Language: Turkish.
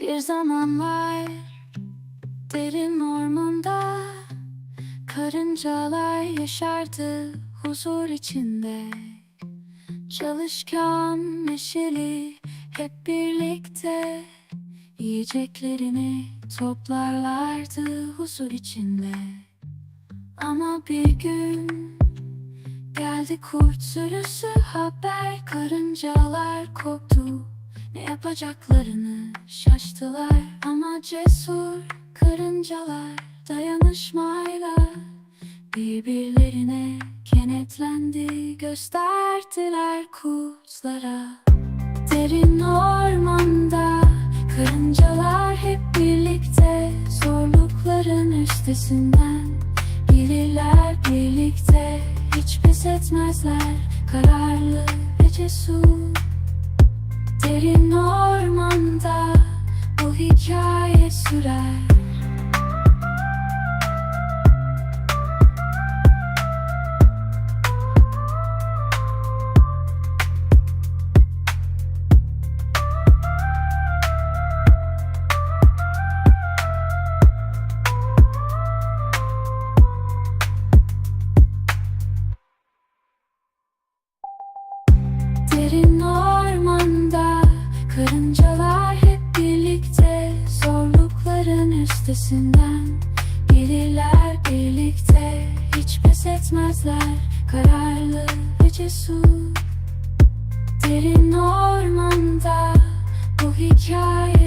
Bir zamanlar derin ormanda karıncalar yaşardı huzur içinde. Çalışkan neşeli hep birlikte yiyeceklerini toplarlardı huzur içinde. Ama bir gün geldi kurt sürüsü haber karıncalar korktu. Yapacaklarını şaştılar ama cesur karıncalar dayanışmayla birbirlerine kenetlendi gösterdiler kurtlara. Derin ormanda karıncalar hep birlikte zorlukların üstesinden gelirler birlikte hiç pes etmezler kararlı ve cesur. Derin ormanda bu hikaye sürer üstesinden gelirler birlikte hiç pes etmezler kararlı ve cesur. Derin ormanda bu hikaye